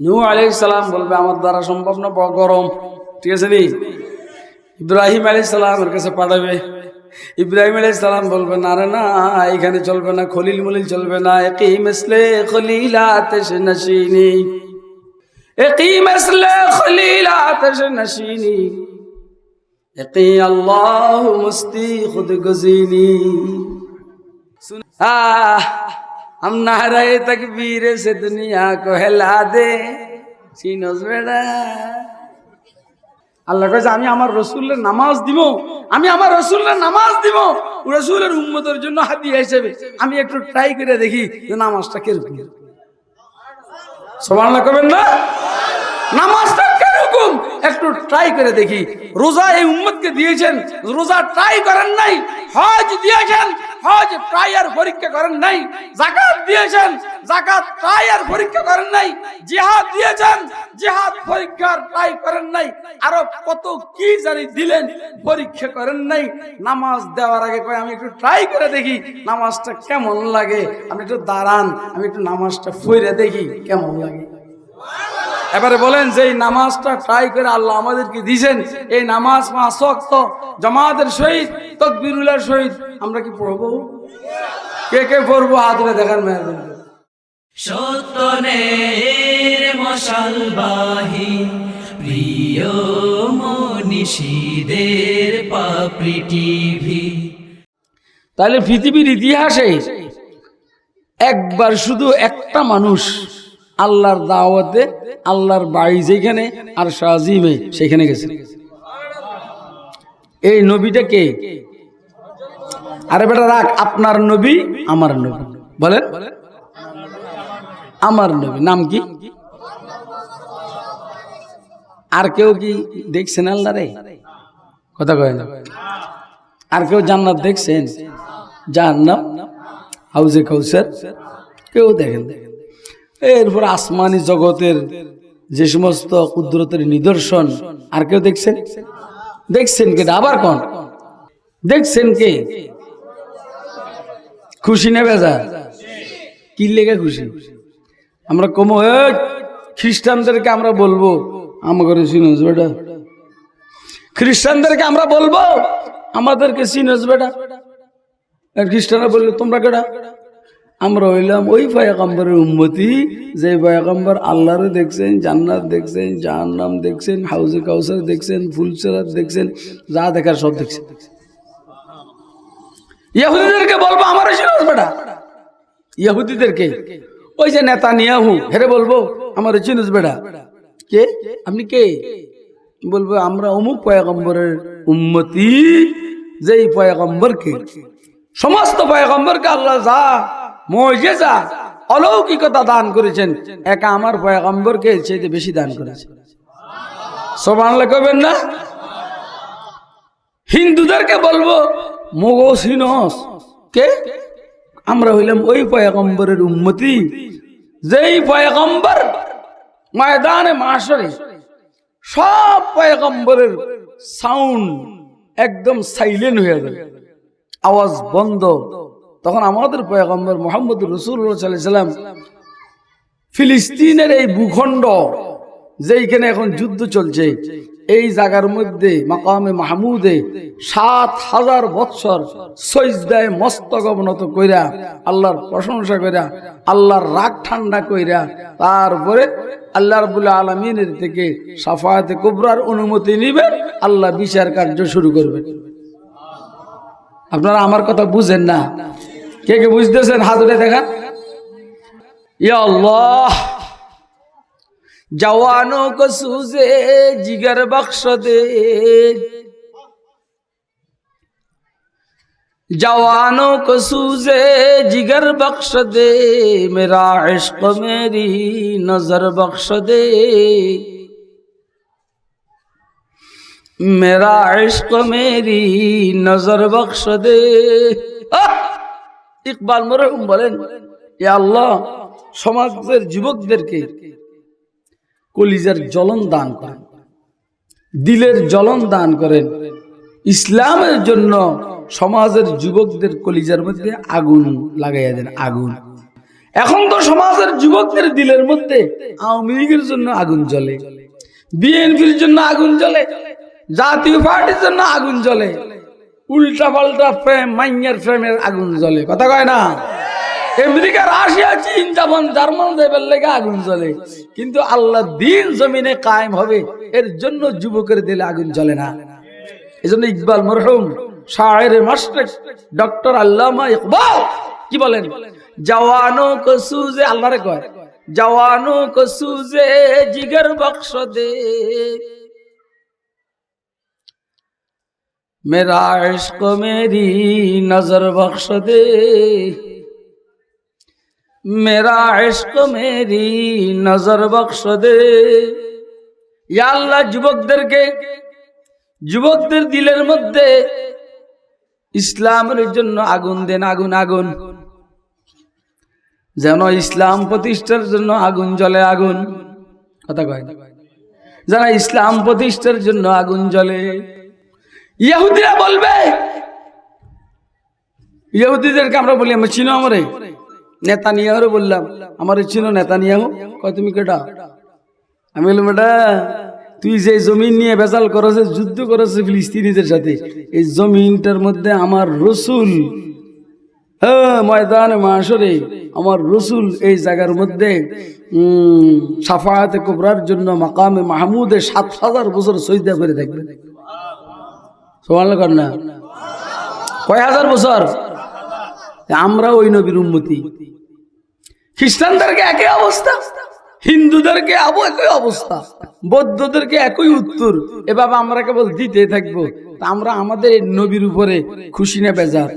নূ আলাইহিস সালাম বলবে, আমার দ্বারা সম্ভব না গরম। ঠিক আছে নি? ইব্রাহিম আলাইহিস সালামের কাছে পাঠাবে। ইব্রাহিম আলাইহিস সালাম বলবে, না রে, না, এখানে চলবে না, খলিল মলিল চলবে না। একই মেসলে খলিলা আতেশ নশিনি একই মেসলে খলিলা আতেশ নশিনি একই আল্লাহ মুস্তি খুদ গজিনি আহ! हम नारे तकबीर से दुनिया को हिला दे চিনস বেড়া আল্লাহ কাছে আমি আমার রসুলের নামাজ দিব আমি আমার রসুলের নামাজ দিব রসুলের উম্মতের জন্য হাদিয়া হিসেবে আমি একটু ট্রাই করে দেখি যে নামাজটা কিরকম সমান করবেন না নামাজটা কিরকম একটু ট্রাই করে দেখি। রোজা এই উম্মতকে দিয়েছেন, রোজা ট্রাই করেন নাই, হজ দিয়েছেন, হজ ট্রাই আর পরীক্ষা করেন নাই, জাকাত দিয়েছেন, জাকাত আর পরীক্ষা করেন নাই, জিহাদ দিয়েছেন, জিহাদ পরীক্ষার ট্রাই করেন নাই, আরও কত কি জানি দিলেন, পরীক্ষা করেন নাই, নামাজ দেওয়ার আগে কয়, আমি একটু ট্রাই করে দেখি, নামাজটা কেমন লাগে আমি একটু দাঁড়ান, আমি একটু নামাজটা ফইরে দেখি, কেমন লাগে। এবারে বলেন যে এই নামাজটা ট্রাই করে আল্লাহ আমাদেরকে দিয়েছেন এই নামাজ মা শক্ত জামাতের সহিত তকবিরুল্লার সহিত আমরা কি পড়ব? কে কে পড়ব? হাতরে দেখার মেহরবানি। সত্যনের মশালবাহী প্রিয় মনীষীদের পাপড়ি টিভি। তাহলে পৃথিবীর ইতিহাসে একবার শুধু একটা মানুষ আল্লাহর দাওয়াতে, আল্লাহর বাড়ি যেখানে আর শাহিমে সেখানে গেছে। এই নবীটা কে? আরে বেটা, রাখ, আপনার নবী, আমার নবী। বলেন। আমার নবী, নাম কি? আর কেউ কি দেখছেন আল্লাহ রে? কথা কয় না। আর কেউ জান্নাত দেখছেন? জাহান্নাম? হাউজে কেউ দেখেন। এরপর আসমানি জগতের যে সমস্ত কুদরতের নিদর্শন আর কেউ দেখছেন? দেখছেন কে? আবার কোন? দেখছেন কে? খুশি না বেজা কি লেগে খুশি? আমরা কমো "এই, খ্রিস্টানদেরকে আমরা বলব আমাকে চিনোস বেটা। খ্রিস্টানদেরকে আমরা বলব আমাদেরকে চিনোস বেটা। খ্রিস্টানরা বলল তোমরা কেডা? আমরা হইলাম ওই পয়গম্বরের উন্মতি যে পয়গম্বর আল্লাহরে দেখছেন, জান্নাত দেখছেন, জাহান্নাম দেখছেন, হাউজে কাউসার দেখছেন, ফুলসেরাত দেখছেন, যা দেখার সব দেখছেন। ইহুদিদেরকে বলব, আমার বেটা। ইহুদিদেরকে ওই যে নেতা নিয়াহু হেরে বলব, আমার চিনুস বেড়া কে? আপনি কে? বলব, আমরা অমুক পয়গম্বরের উন্মতি যেই পয়গম্বরকে, সমস্ত পয়গম্বরকে আল্লাহ যা মজে যা অলৌকিকতা দান করেছেন। একা আমার পয়গম্বরকে চাইতে বেশি দান করেছে। সব আনলে করবেন না? হিন্দুদেরকে বলব, মোগসিনস। কে? আমরা হইলাম ওই পয়গম্বরের উন্মতি যেই পয়গম্বর ময়দানে মাসরে সব পয়গম্বরের সাউন্ড একদম সাইলেন্ট হয়ে যাবে। আওয়াজ বন্ধ। তখন আমাদের পয়গম্বর মোহাম্মদ সাল্লাম ফিলিস্তিনের এই ভূখণ্ড যেইখানে এখন যুদ্ধ চলছে, এই জায়গার মধ্যে মাকামে মাহমুদে সাত হাজার বৎসর সৈজদায় মস্তক অবনত কইরা, আল্লাহর প্রশংসা কইরা, আল্লাহর রাগ ঠান্ডা কইরা, তারপরে আল্লাহ রবুল্লা আলমিনের থেকে সাফায়াতে কুবরার অনুমতি নিবেন আল্লাহ বিচার কার্য শুরু করবেন আপনারা আমার কথা বুঝেন না। কে কে বুঝতেছেন হাত উঠে দেখেন। জওয়ানো কুজে জিগার বক্স দে। জওয়ানো কুজে জিগার বক্স দে। মেরা ইশক মেরি নজর বক্স দে। মেরা ইশক মেরি নজর বক্স দে। ইকবাল মরহুম বলেন, এ আল্লাহ, সমাজের যুবকদেরকে কলিজার জ্বলন দান করেন, দিলের জ্বলন দান করেন। ইসলামের জন্য সমাজের যুবকদের কলিজার মধ্যে আগুন লাগাইয়া দেন, আগুন। এখন তো সমাজের যুবকদের দিলের মধ্যে আওয়ামী লীগের জন্য আগুন জ্বলে, বিএনপির জন্য আগুন জ্বলে, জাতীয় পার্টির জন্য আগুন জ্বলে। উল্টা পাল্টা প্রেম, মাইয়ার প্রেমের আগুন জ্বলে। কথা কয় না? আমেরিকা রাশিয়া, চীন, জাপান, জার্মান দেবের লেগে আগুন জ্বলে। কিন্তু আল্লাহ দিন জমিনে কায়েম হবে, এর জন্য যুবকের দিলে আগুন জ্বলে না। এজন্য ইকবাল মরহুম, শায়ের মাস্টার ডক্টর আল্লামা ইকবাল, কি বলেন? জওয়ানো কো সুজে আল্লাহরে কয়, জওয়ানো কো সুজে জিগর বক্স দে। मेरा इश्क मेरी नजर बख्श दे मेरा इश्क मेरी नजर बख्श दे ইয়া আল্লাহ যুবকদেরকে যুবকদের দিলের মধ্যে ইসলামের জন্য আগুন দেন আগুন আগুন যেন ইসলাম প্রতিষ্ঠার জন্য আগুন জ্বলে আগুন কথা কয় না। যেন ইসলাম প্রতিষ্ঠার জন্য আগুন জ্বলে ইহুদিরা বলবে, ইহুদিদেরকে আমরা বলি, আমরা চিনো আমারে। নেতা নিয়াহরে বললাম, আমার চিনো নেতা নিয়াহ কয়, তুমি কেটা আমি বললাম, বেটা, তুই যে জমিন নিয়ে বেজাল করেছে যুদ্ধ করেছে ফিলিস্তিনিদের সাথে, এই জমিনটার মধ্যে আমার রসুল হ্যাঁ ময়দান মাসরে আমার রসুল এই জায়গার মধ্যে সাফায়াতে কোবরার জন্য মাকামে মাহমুদে সাত হাজার বছর সৈদা করে দেখবেন সমান না। কয় হাজার বছর? আমরা ওই নবীর উন্মতি খ্রিস্টানদেরকে একই অবস্থা, হিন্দুদেরকে আবু একই অবস্থা, বৌদ্ধদেরকে একই উত্তর। এভাবে আমরা কেবল দিতে থাকব আমরা আমাদের নবীর উপরে খুশি না বেজার?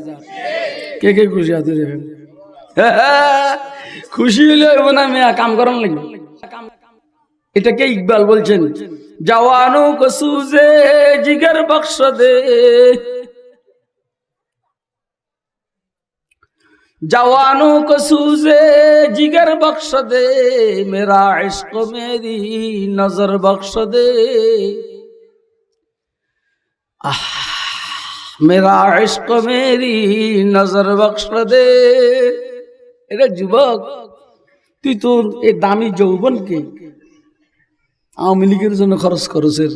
কে কে খুশি আছে খুশি হইব না মেয়া, কাম করান লাগবে এটাকে ইকবাল বলছেন? জওয়ানো কসুজে জিগর বক্স দে जवानों को सूझे जिगर बख्श दे मेरा इश्क मेरी नजर बख्श दे आह, मेरा इश्क मेरी नजर बख्श দে এটা যুবক তুই তোর এই দামি যৌবনকে আওয়ামী লীগের জন্য খরচ করেছেন,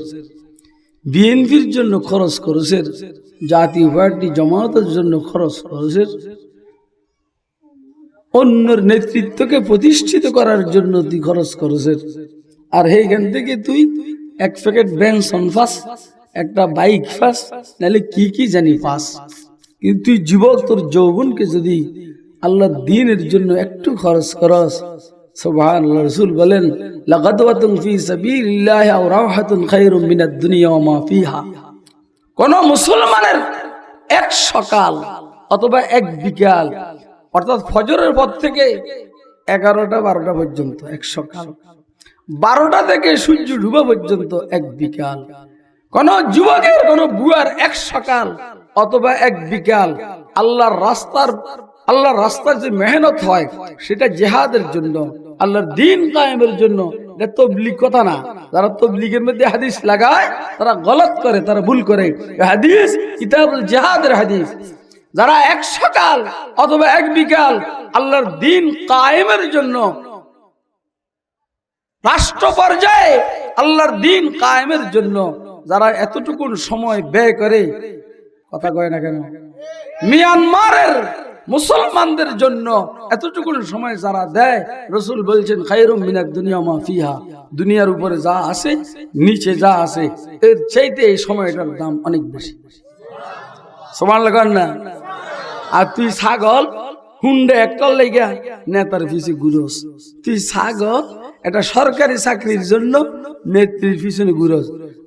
বিএনপির জন্য খরচ করেছেন, জাতীয় পার্টি জমাতের জন্য খরচ করেছেন, অন্যের নেতৃত্বকে প্রতিষ্ঠিত করার জন্য তুই খরচ করেছেন। আর সেইখান থেকে তুই এক প্যাকেট বেনসন পাস, একটা বাইক পাস, নাহলে কি কি জানি পাস। কিন্তু তুই যুবক, তোর যৌবনকে যদি আল্লাহ দিনের জন্য একটু খরচ করস কোন মুসলমানের এক সকাল অথবা এক বিকাল, অর্থাৎ ফজরের পর থেকে এগারোটা বারোটা পর্যন্ত এক সকাল, বারোটা থেকে সূর্য ডুবা পর্যন্ত এক বিকাল। কোন যুবকের, কোন বুয়ার এক সকাল অথবা এক বিকাল, আল্লাহর রাস্তার আল্লাহর রাস্তার যে মেহনত হয়, সেটা জেহাদের জন্য। আল্লাহর দিন কায়েমের জন্য এটা তবলিগ কথা না, যারা তবলিগের মধ্যে হাদিস লাগায়, তারা গলত করে, তারা ভুল করে। হাদিস কিতাবুল জেহাদের হাদিস। যারা এক সকাল অথবা এক বিকাল আল্লাহর দিন কায়েমের জন্য রাষ্ট্র পর্যায়ে আল্লাহর দিন কায়েমের জন্য যারা এতটুকুন সময় ব্যয় করে, কথা কয় না কেন? মিয়ানমারের মুসলমানদের জন্য এতটুকু সময় যারা দেয়, রসুল বলছেন খাইরুম মিনাক দুনিয়া মা ফিহা। দুনিয়ার উপরে যা আছে, নিচে যা আছে, এর চাইতে এই সময়টার দাম অনেক বেশি। সমান লাগান না? আর তুই ছাগল, হুন্ডে একটার লেগা নেতার পিছনে ঘুরোস। তুই ছাগল এটা সরকারি চাকরির জন্য নেত্রীর পিছনে ঘুরোস।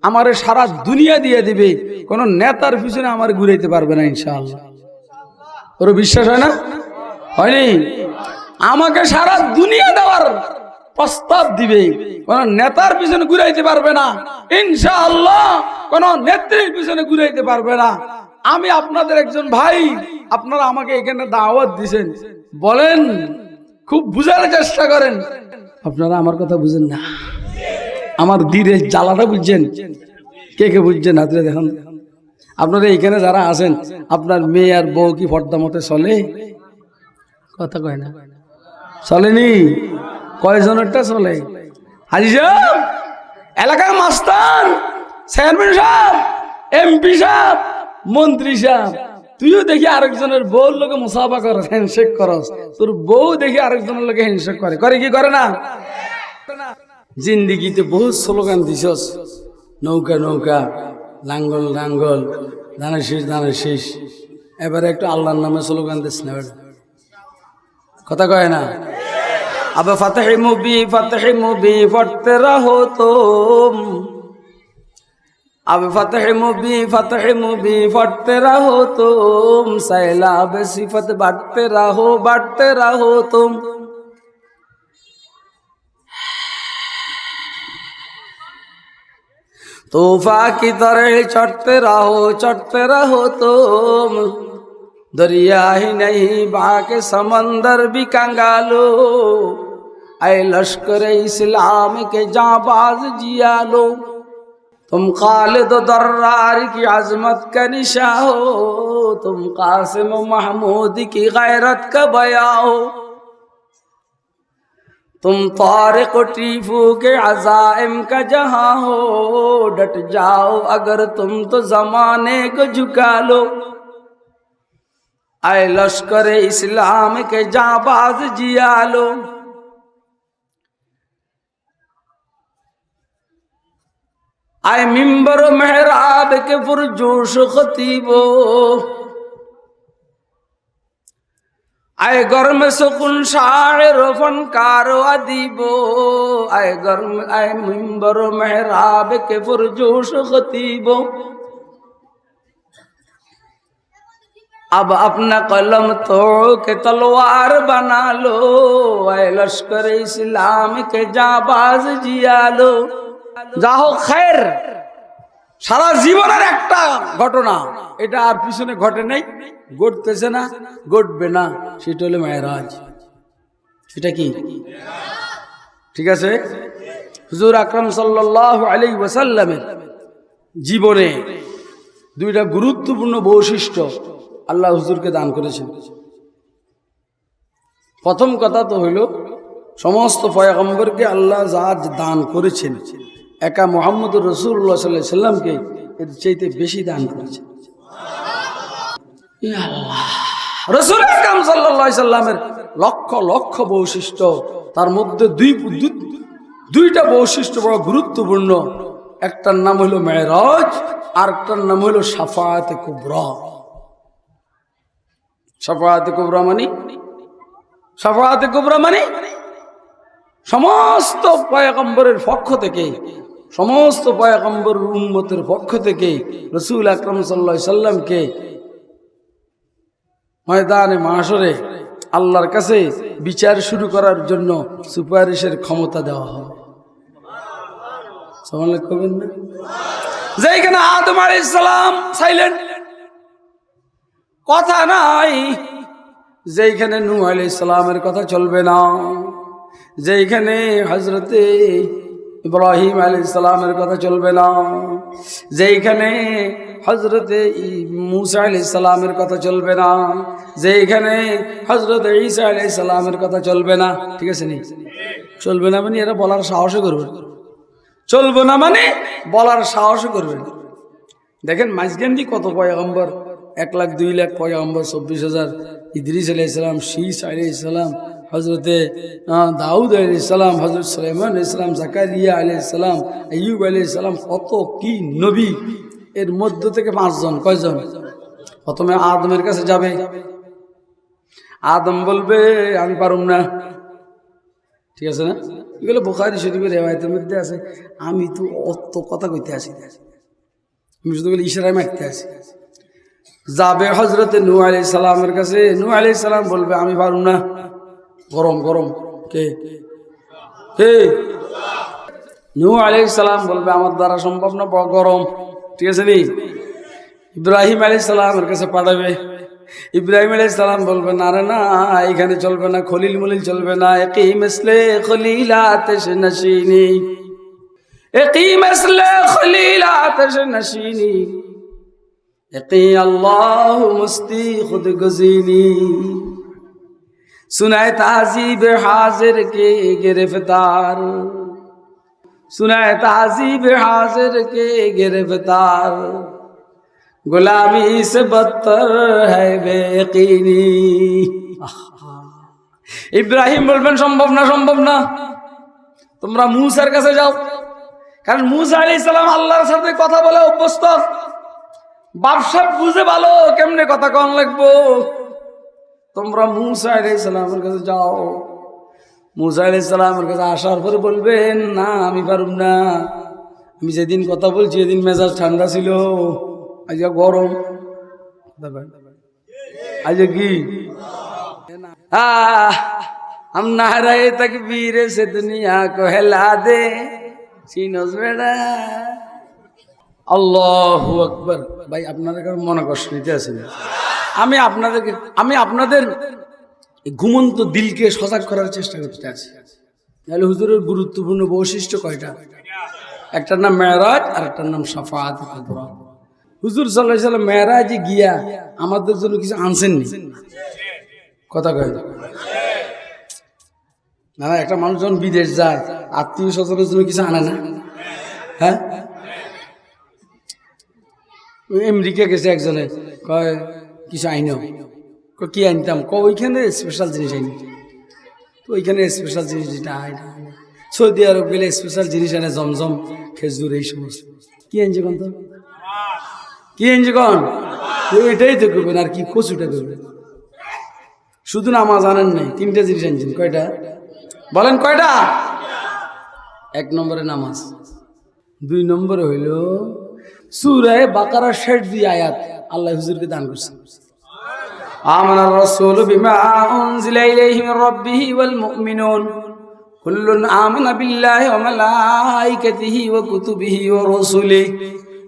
আমারে সারা দুনিয়া দিয়ে দিবে, কোন নেতার পিছনে আমার ঘুরাইতে পারবে না, ইনশাআল্লাহ। ওর বিশ্বাস হয় না? হয়নি? আমাকে সারা দুনিয়া দেওয়ার প্রস্তাব দিবে। কোন নেতার পিছনে ঘুরাইতে পারবে না। ইনশাআল্লাহ কোন নেত্রীর পিছনে ঘুরাইতে পারবে না। আমি আপনাদের একজন ভাই, আপনারা আমাকে এখানে দাওয়াত দিছেন। বলেন, খুব বুঝার চেষ্টা করেন। আপনারা আমার কথা বুঝেন না। আমার দিনের জ্বালাটা বুঝছেন। কে কে বুঝছেন? হাতে দেখুন। আপনারা এখানে যারা আছেন আপনার মেয়ে আর বউ কি ফর্দা মতে চলে? কথা কয় না। চলেনি? কয়জনেরটা চলে? সাহেব এলাকার মাস্তান চেয়ারম্যান সাহেব এমপি সাহেব মন্ত্রী সাহেব তুইও দেখি আরেকজনের বউর লোকে মুসাফা করস হ্যান্ডশেক করস। তোর বউ দেখি আরেকজনের লোকে হ্যান্ডশেক করে। করে কি করে না? জিন্দিগিতে বহুত স্লোগান দিছস নৌকা নৌকা। লাঙ্গল লাঙ্গল, দানের শীষ দানের শীষ। এবারে একটু আল্লাহর নামে স্লোগান দিস না কথা কয় না? আবার ফাতেহে মুবি ফাতেহে মুবি ফটতে রাহো তোম। আবে ফতেহে মুবি ফতেহে মুবি ফটতে রাহো তো সাইলা বেশি সিফত বাড়তে রাহো বাড়তে রাহো তুম। طوفا کی طرح چڑھتے رہو چڑھتے رہو تم دریا ہی نہیں باق سمندر بھی کنگالو اے لشکر اسلام کے جاں باز جیا لو تم خالد و درار کی عظمت کا نشاہ ہو تم قاسم و محمود کی غیرت کا بیا ہو تم فارق و ٹیفو کے عزائم کا جہاں ہو، ڈٹ جاؤ اگر تم تو زمانے کو جھکا لو۔ اے لشکر اسلام کے جاں باز جیا لو۔ آئے ممبر و محراب کے پرجوش خطیبو۔ पुरजोश खतीबो आए गर्म सुकुन शायर फनकारो अदीबो आए गर्म आए मिंबर मेहराब के पुरजोश खतीबो अब अपना कलम तोड़ के तलवार बना लो आए लश्कर इस्लाम के जाबाज जिया लो যা হোক খের সারা জীবনের একটা ঘটনা। এটা আর পিছনে ঘটে নাই। ঘটতেছে না, ঘটবে না। সেটা হলো মেয়েরাজ। সেটা কি? ঠিক আছে? হুজুর আকরম সাল্লাহ আলী জীবনে দুইটা গুরুত্বপূর্ণ বৈশিষ্ট্য আল্লাহ হুজুরকে দান করেছেন। প্রথম কথা তো হইল সমস্ত পয়গম্বরকে আল্লাহ যা দান করেছেন একা মোহাম্মদ রসুল্লাহ সাল্লাহ সাল্লামকে এর চাইতে বেশি দান আল্লাহ। রসুল আকরাম আলাইহি সাল্লামের লক্ষ লক্ষ বৈশিষ্ট্য, তার মধ্যে দুই দুইটা বৈশিষ্ট্য বড় গুরুত্বপূর্ণ। একটার নাম হলো মেরাজ আর একটার নাম হলো সাফায়াতে কুবরা। সাফায়াতে কুবরা মানে? সাফায়াতে কুবরা মানে? সমস্ত পয়গম্বরের পক্ষ থেকে সমস্ত পয়গম্বর উম্মতের পক্ষ থেকে রসুল আকরম সাল্লা সাল্লামকে ময়দানে মাসরে আল্লাহর কাছে বিচার শুরু করার জন্য সুপারিশের ক্ষমতা দেওয়া হবে সাইলেন্ট কথা নাই। কথা চলবে না যেখানে হজরতে ইব্রাহিম আলী ইসলামের কথা চলবে না। যেখানে হজরতে মুসা আলি ইসলামের কথা চলবে না যেখানে হজরত ঈসা আলি ইসলামের কথা চলবে না। ঠিক আছে নি? চলবে না মানে এরা বলার সাহসও করবে চলবে না মানে বলার সাহসও করবে না। দেখেন মাঝগান্ডি কত পয়গম্বর? এক লাখ, দুই লাখ পয়গম্বর, চব্বিশ হাজার। ইদ্রিস আলি ইসলাম শীষ আলি ইসলাম হজরতে দাউদ আলি ইসলাম হজরত সুলাইমান ইসলাম জাকারিয়া আলি ইসলাম আইয়ুব আলি ইসলাম কত কি নবী? এর মধ্য থেকে পাঁচজন, কয়জন? প্রথমে আদমের কাছে যাবে। আদম বলবে, আমি পারুম না। ঠিক আছে না? এগুলো বোখারি শরীফের রেওয়ায়তের মধ্যে আছে। আমি তো অত কথা কইতে আসি। আমি শুধু বলি ইশারায় মারতে আসি। যাবে হজরতে নু আলি সালামের কাছে। নু আলি সালাম বলবে, আমি পারুম না। গরম গরম। কে? কে? নু আলি সালাম বলবে, আমার দ্বারা সম্ভব না গরম। ঠিক আছে নি? ইব্রাহিম আলি সালামের কাছে পাঠাবে। ইব্রাহিম আলাই সালাম বলবে, না রে, না, এখানে চলবে না, খলিল মলিল চলবে না। একই মিসলে খলিল আতেশ নসিনী একই মিসলে খলিল আতেশ নসিনী একই আল্লাহ মুস্তি খুদ গজিনী। সুনায় তাজিব হাজির কে গ্রেফতার। সুনায় তাজিব হাজির কে গ্রেফতার। গোলামী সে বত্তর হেকিনি বেকিনি। ইব্রাহিম বলবেন, সম্ভব না সম্ভব না। তোমরা মুসার কাছে যাও। কারণ মুসা আলি ইসলাম আল্লাহর সাথে কথা বলে অভ্যস্ত। বাপসাপ বুঝে ভালো কেমনে কথা কন লাগবো। তোমরা মুসা আলী ইসলামের কাছে যাও মুসা আলী ইসলামের কাছে আসার পরে বলবেন না আমি পারুম না আমি যেদিন কথা বলছি এদিন মেজাজ ঠান্ডা ছিল আজকে গরম আজকে কি आह, हम नारे तकबीर से दुनिया को हिला दे সিনোস বেড়া আল্লাহ আকবর ভাই আপনাদের কারো মনে কষ্ট নিতে আছেন আমি আপনাদেরকে, আমি আপনাদের ঘুমন্ত দিলকে সজাগ করার চেষ্টা করতে আছি। তাহলে হুজুরের গুরুত্বপূর্ণ বৈশিষ্ট্য কয়টা? একটার নাম মেয়রাজ আর একটার নাম সাফাত হুজুর সাল্লাহ সাল্লাম মেয়রাজে গিয়া আমাদের জন্য কিছু আনছেননি? কথা কয়। না একটা মানুষ যখন বিদেশ যায়, আত্মীয় স্বজনের জন্য কিছু আনে না? হ্যাঁ? আমেরিকা গেছে একজনে, কয় কিছু আইন কি আনতাম ক ওইখানে স্পেশাল জিনিস আইনি। তো ওইখানে স্পেশাল জিনিস যেটা আয় না সৌদি আরব গেলে স্পেশাল জিনিস আনে জমজম, খেজুর, এই সমস্ত। কি আনছে কোন তো? কি আনছে কোন এটাই তো করবেন, আর কি কচুটা করবেন শুধু নামাজ আনেন নাই, তিনটা জিনিস আনছেন, কয়টা? বলেন কয়টা? এক নম্বরে নামাজ, দুই নম্বরে হইল সুরায় বাকারা শেষ দুই আয়াত। আল্লাহ হুজুরকে দান করছেন آمن الرسول بما أنزل إليه من ربه والمؤمنون كل آمن بالله وملائكته وكتبه ورسله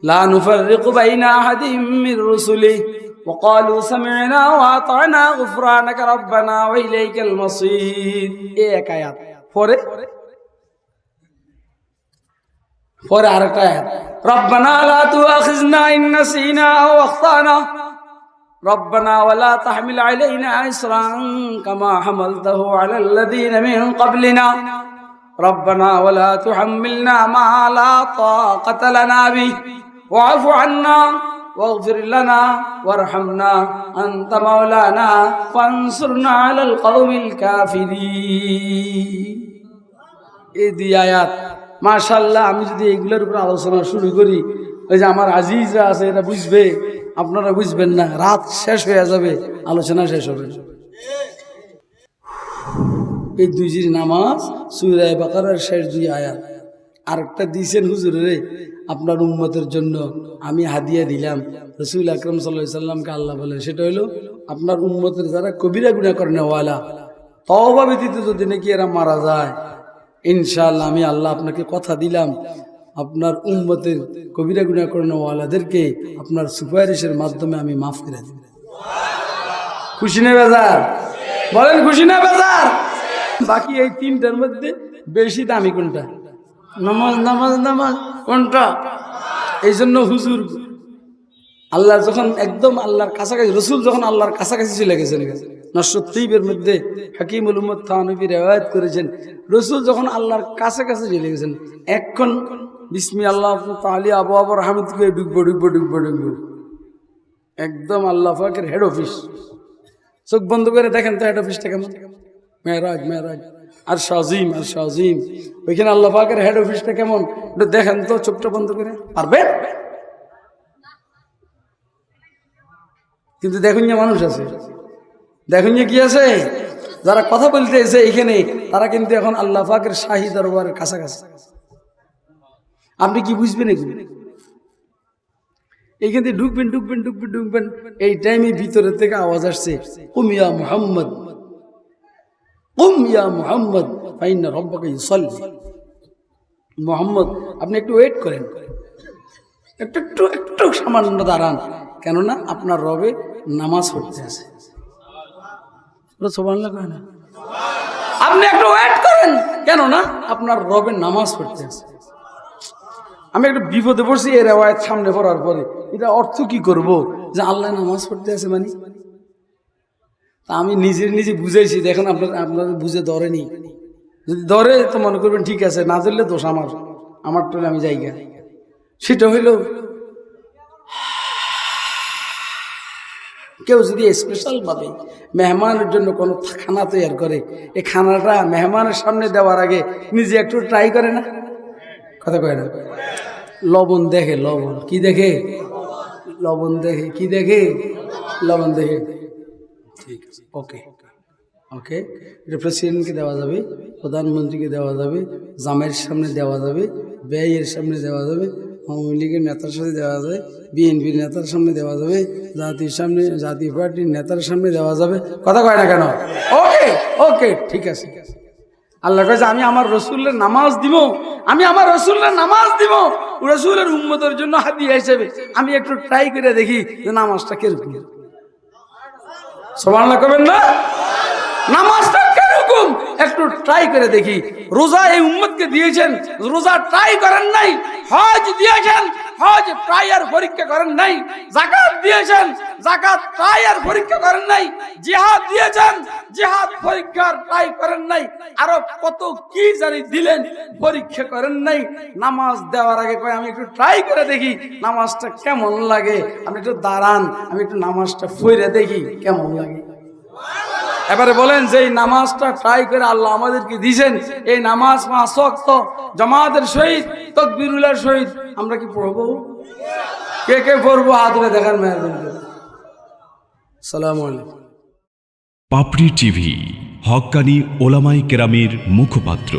لا نفرق بين أحد من رسله وقالوا سمعنا وأطعنا غفرانك ربنا وإليك المصير এক আয়াত পরে পরে আরেকটা আয়াত ربنا لا تؤاخذنا إن نسينا أو أخطأنا ربنا ولا تحمل علينا إسرا كما حملته على الذين من قبلنا ربنا ولا تحملنا ما لا طاقة لنا به واعف عنا واغفر لنا وارحمنا أنت مولانا فانصرنا على القوم الكافرين এই দুই আয়াত মাশাল্লাহ আমি যদি এগুলোর উপর আলোচনা শুরু করি, ওই যে আমার আজিজরা আছে এটা বুঝবে, আপনারা বুঝবেন না, রাত শেষ হয়ে যাবে, আলোচনা শেষ হবে। এই দুই জির নামাজ সুরায় বাকারার শেষ দুই আয়াত। আরেকটা দিয়েছেন হুজুরে আপনার উম্মতের জন্য আমি হাদিয়া দিলাম। রসুল আকরম সাল্লাহ সাল্লামকে আল্লাহ বলেন, সেটা হলো, আপনার উম্মতের যারা কবিরা গুণা করেন ওয়ালা ব্যতীত যদি নাকি এরা মারা যায় ইনশাআল্লাহ আমি আল্লাহ আপনাকে কথা দিলাম। আপনার উম্মতের কবিরা গুণা করেন ওয়ালাদেরকে আপনার সুপারিশের মাধ্যমে আমি মাফ করে দেব। খুশি না বেজার? বলেন খুশি না বেজার? বাকি এই তিনটার মধ্যে বেশি দামি কোনটা? নামাজ নামাজ নামাজ কোনটা? এই জন্য হুজুর, আল্লাহ যখন একদম আল্লাহর কাছাকাছি, রসুল যখন আল্লাহর কাছাকাছি চলে গেছেন। নশ্বীবের মধ্যে হাকিমুল উম্মদ থানবী রেওয়ায়ত করেছেন। রসুল যখন আল্লাহর কাছাকাছি চলে গেছেন, এখন বিসমি আল্লাহ তালি আবু আবর হামিদ করে ডুববো ডুববো ডুববো ডুববো একদম আল্লাহ ফাকের হেড অফিস চোখ বন্ধ করে দেখেন তো হেড অফিসটা কেমন। মেহরাজ মেহরাজ আর শাজিম আর শাজিম ওইখানে আল্লাহ পাকের হেড অফিসটা কেমন? একটু দেখেন তো চোখটা বন্ধ করে। পারবে কিন্তু দেখুন যে মানুষ আছে। দেখুন যে কি আছে? যারা কথা বলতে এসে এখানে, তারা কিন্তু এখন আল্লাহ পাকের শাহী দরবারের কাছাকাছি। আপনি কি বুঝবেন এগুলো? এইখান থেকে ঢুকবেন ঢুকবেন ঢুকবেন ঢুকবেন, এই টাইমে ভিতরের থেকে আওয়াজ আসছে কুমিয়া মোহাম্মদ, কুম ইয়া মোহাম্মদ ফাইনা রব্বাকে ইউসাল্লি। মোহাম্মদ, আপনি একটু ওয়েট করেন। একটু একটু একটু সামান্য দাঁড়ান। কেননা আপনার রবে নামাজ পড়তে আছে। আপনি একটু ওয়েট করেন। কেন না আপনার রবের নামাজ পড়তে আছে। আমি একটু বিপদে পড়ছি এর রেওয়ায়ত সামনে পড়ার পরে। এটা অর্থ কি করব? যে আল্লাহ নামাজ পড়তে আছে মানে? তা আমি নিজের নিজে বুঝেছি দেখেন আপনার আপনাদের বুঝে ধরেনি। যদি ধরে, তো মনে করবেন ঠিক আছে, না ধরলে দোষ আমার। আমার টোলে আমি যাই গা। সেটা হইল কেউ যদি স্পেশাল ভাবে মেহমানের জন্য কোনো খানা তৈরি করে এই খানাটা মেহমানের সামনে দেওয়ার আগে নিজে একটু ট্রাই করে না? কথা কয় না। লবণ দেখে, লবণ। কি দেখে? লবণ দেখে, কি দেখে? লবণ দেখে। ঠিক আছে ওকে ওকে এটা প্রেসিডেন্টকে দেওয়া যাবে, প্রধানমন্ত্রীকে দেওয়া যাবে, জামাইয়ের সামনে দেওয়া যাবে, ব্যয়ের সামনে দেওয়া যাবে। আওয়ামী লীগের নেতার সাথে দেওয়া যাবে, বিএনপির নেতার সামনে দেওয়া যাবে, জাতির সামনে, জাতীয় পার্টির নেতার সামনে দেওয়া যাবে। কথা কয় না কেন? ওকে ওকে, ঠিক আছে। আল্লাহ কাছে আমি আমার রসুলের নামাজ দিব, আমি আমার রসুলের নামাজ দিব। রসুলের উম্মতের জন্য হাতিয়া হিসেবে আমি একটু ট্রাই করে দেখি যে নামাজটা কীরকম। সমান করবেন না? নামাজটা একটু ট্রাই করে দেখি। রোজা এই উম্মতকে দিয়েছেন, রোজা ট্রাই করেন নাই, হজ দিয়েছেন, হজ ট্রাই আর পরীক্ষা করেন নাই, জাকাত দিয়েছেন, জাকাত ট্রাই আর পরীক্ষা করেন নাই, জিহাদ দিয়েছেন, জিহাদ পরীক্ষার ট্রাই করেন নাই, আরও কত কি জানি দিলেন, পরীক্ষা করেন নাই, নামাজ দেওয়ার আগে কয়, আমি একটু ট্রাই করে দেখি, নামাজটা কেমন লাগে আমি একটু দাঁড়ান, আমি একটু নামাজটা ফইরে দেখি, কেমন লাগে? এবারে বলেন যে এই নামাজটা ট্রাই করে আল্লাহ আমাদেরকে দিয়েছেন। এই নামাজ মাসক্ত, জামাতের সহিত তকবিরুলার সহিত আমরা কি পড়ব? কে কে পড়ব? হাত তুলে দেখার মেহরবানি সালাম পাপড়ি টিভি, হকানি ওলামাই কেরামের মুখপাত্র।